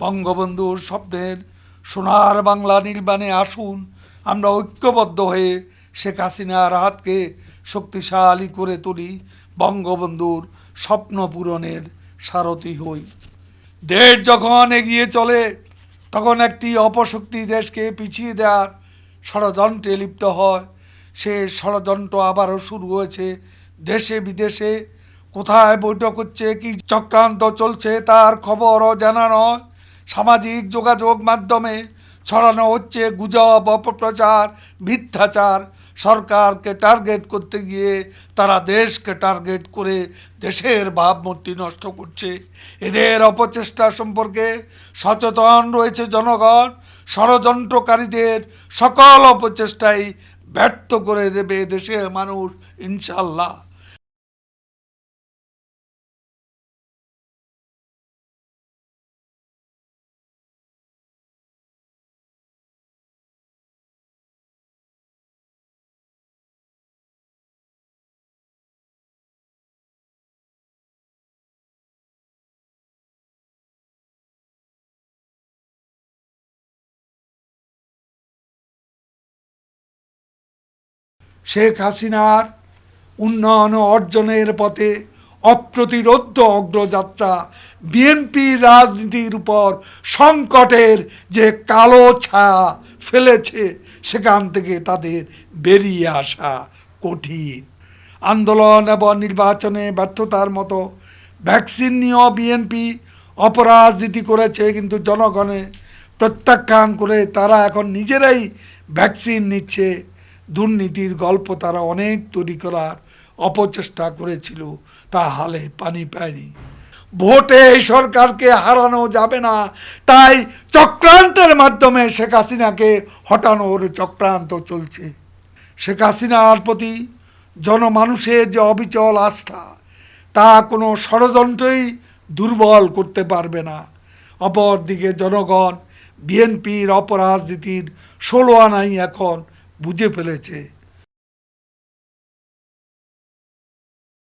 বঙ্গবন্ধুর স্বপ্নের সোনার বাংলা নির্মাণে আসুন, আমরা ঐক্যবদ্ধ হয়ে শেখ হাসিনার হাতকে শক্তিশালী করে তুলি বঙ্গবন্ধুর স্বপ্ন পূরণের সারথি হই। দেশ যখন এগিয়ে চলে, তখন একটি অপশক্তি দেশকে পিছিয়ে দেওয়ার ষড়যন্ত্রে লিপ্ত হয়। সে ষড়যন্ত্র আবারও শুরু হয়েছে দেশে বিদেশে। কোথায় বৈঠক হচ্ছে, কি চক্রান্ত চলছে, তার খবরও জানা নয়। সামাজিক যোগাযোগ মাধ্যমে ছড়ানো হচ্ছে গুজব, অপপ্রচার, মিথ্যাচার। সরকারকে টার্গেট করতে গিয়ে তারা দেশকে টার্গেট করে দেশের ভাবমূর্তি নষ্ট করছে। এদের অপচেষ্টা সম্পর্কে সচেতন রয়েছে জনগণ। ষড়যন্ত্রকারীদের সকল অপচেষ্টাই ব্যর্থ করে দেবে দেশের মানুষ, ইনশাল্লাহ। শেখ হাসিনার উন্নয়ন অর্জনের পথে অপ্রতিরোধ্য অগ্রযাত্রা বিএনপি রাজনীতির উপর সংকটের যে কালো ছায়া ফেলেছে, সেখান থেকে তাদের বেরিয়ে আসা কঠিন। আন্দোলন এবং নির্বাচনে ব্যর্থতার মতো ভ্যাকসিন নিয়েও বিএনপি অপরাজনীতি করেছে, কিন্তু জনগণে প্রত্যাখ্যান করে তারা এখন নিজেরাই ভ্যাকসিন নিচ্ছে। দুর্নীতির গল্প তারা অনেক তৈরি করার অপচেষ্টা করেছিল, তা হালে পানি পায়নি। ভোটে এই সরকারকে হারানো যাবে না, তাই চক্রান্তের মাধ্যমে শেখ হাসিনাকে হটানোর চক্রান্ত চলছে। শেখ হাসিনার প্রতি জনমানুষের যে অবিচল আস্থা, তা কোনো ষড়যন্ত্রই দুর্বল করতে পারবে না। অপরদিকে জনগণ, বিএনপির অপরাজনীতির ষোলো আনাই এখন বুঝে ফেলেছে